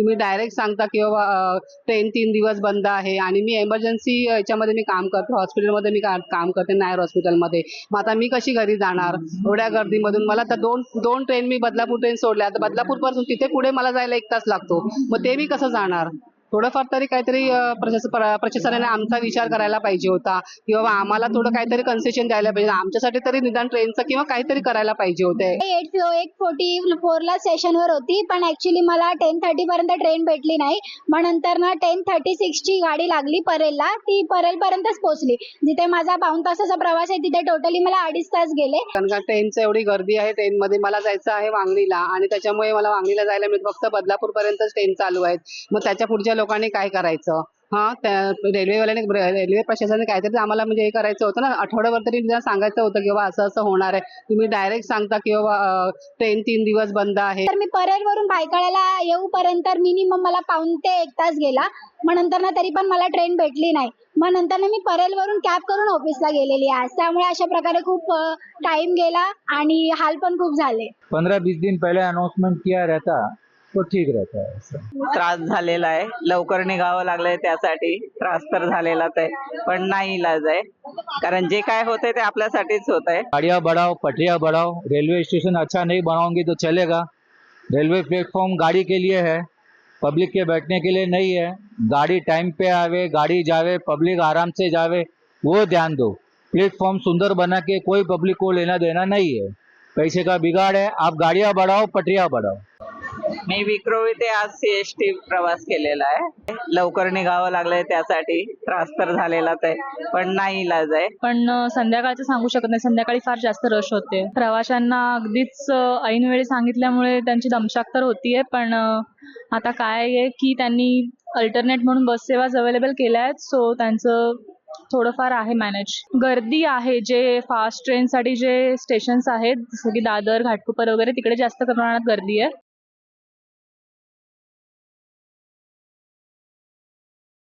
तुम्ही डायरेक्ट सांगता की बाबा ट्रेन तीन दिवस बंद आहे आणि मी एमर्जन्सी याच्यामध्ये मी काम करते हॉस्पिटलमध्ये मी काम करते नायर हॉस्पिटलमध्ये मग आता मी कशी घरी जाणार? एवढ्या गर्दीमधून मला तर दोन दोन ट्रेन मी बदलापूर ट्रेन सोडल्या. तर बदलापूरपासून तिथे पुढे मला जायला एक तास लागतो. मग ते मी कसं जाणार? थोडंफार तरी काहीतरी प्रशासनाने आमचा विचार करायला पाहिजे होता. की बाबा आम्हाला थोडं काहीतरी कन्सेशन द्यायला पाहिजे. आमच्यासाठी तरी निदान ट्रेनचं किंवा काहीतरी करायला पाहिजे होते. एट एट फोर्टी फोरला स्टेशनवर होती पण ऍक्च्युली मला टेन थर्टी पर्यंत ट्रेन भेटली नाही. मग नंतर ना टेन थर्टी सिक्सची गाडी लागली परेलला ती परेलपर्यंतच पोहोचली. जिथे माझा पाऊण तासाचा प्रवास आहे तिथे टोटली मला अडीच तास गेले. कारण का ट्रेनचं एवढी गर्दी आहे ट्रेनमध्ये मला जायचं आहे वांगणीला आणि त्याच्यामुळे मला वांगणीला जायला मिळत. फक्त बदलापूर पर्यंतच ट्रेन चालू आहेत. मग त्याच्या पुढच्या लोकांनी काय करायचं? हा त्या रेल्वेवाल्याने रेल्वे प्रशासनाने काहीतरी आम्हाला म्हणजे हे करायचं होतं ना. आठवड्याभर तरी सांगायचं होतं की बाबा असं असं होणार आहे. तुम्ही डायरेक्ट सांगता की बाबा ट्रेन तीन दिवस बंद आहे. तर मी परेलवरून भायखळ्याला येऊपर्यंत मिनिमम मला पाऊण ते एक तास गेला. मग नंतर ना तरी पण मला ट्रेन भेटली नाही. मग नंतर ना मी परेलवरून कॅब करून ऑफिसला गेलेली आहे. त्यामुळे अशा प्रकारे खूप टाइम गेला आणि हाल पण खूप झाले. पंद्रह बीस दिन पहले अनाउंसमेंट किया रहता. तो ठीक रहता है त्रास झालेला आहे. लवकर निघावं लागलंय त्यासाठी. त्रास तर झालेलाच आहे पण नाही इलाज आहे. कारण जे काय होतंय ते आपल्यासाठीच होत आहे गाड़ियाँ बढ़ाओ पटरियाँ बढ़ाओ. रेलवे स्टेशन अच्छा नहीं बनाओगे तो चलेगा. रेलवे प्लेटफॉर्म गाड़ी के लिए है पब्लिक के बैठने के लिए नहीं है. गाड़ी टाइम पे आवे गाड़ी जावे पब्लिक आराम से जावे वो ध्यान दो. प्लेटफॉर्म सुंदर बना के कोई पब्लिक को लेना देना नहीं है. पैसे का बिगाड़ है आप गाड़ियाँ बढ़ाओ पटरियाँ बढ़ाओ. मी विक्रोळी ते आज सीएसटी प्रवास केलेला आहे. लवकर निघावं लागलंय त्यासाठी. त्रास तर झालेलाच आहे पण नाही इलाज आहे. पण संध्याकाळचं सांगू शकत नाही. संध्याकाळी फार जास्त रश होते. प्रवाशांना अगदीच ऐनवेळी सांगितल्यामुळे त्यांची दमशाक तर होतीये पण आता काय आहे की त्यांनी अल्टरनेट म्हणून बस सेवाच अवेलेबल केल्या आहेत सो त्यांचं थोडंफार आहे मॅनेज गर्दी आहे जे फास्ट ट्रेनसाठी जे स्टेशन्स आहेत जसं की दादर घाटकोपर वगैरे तिकडे जास्त प्रमाणात गर्दी आहे.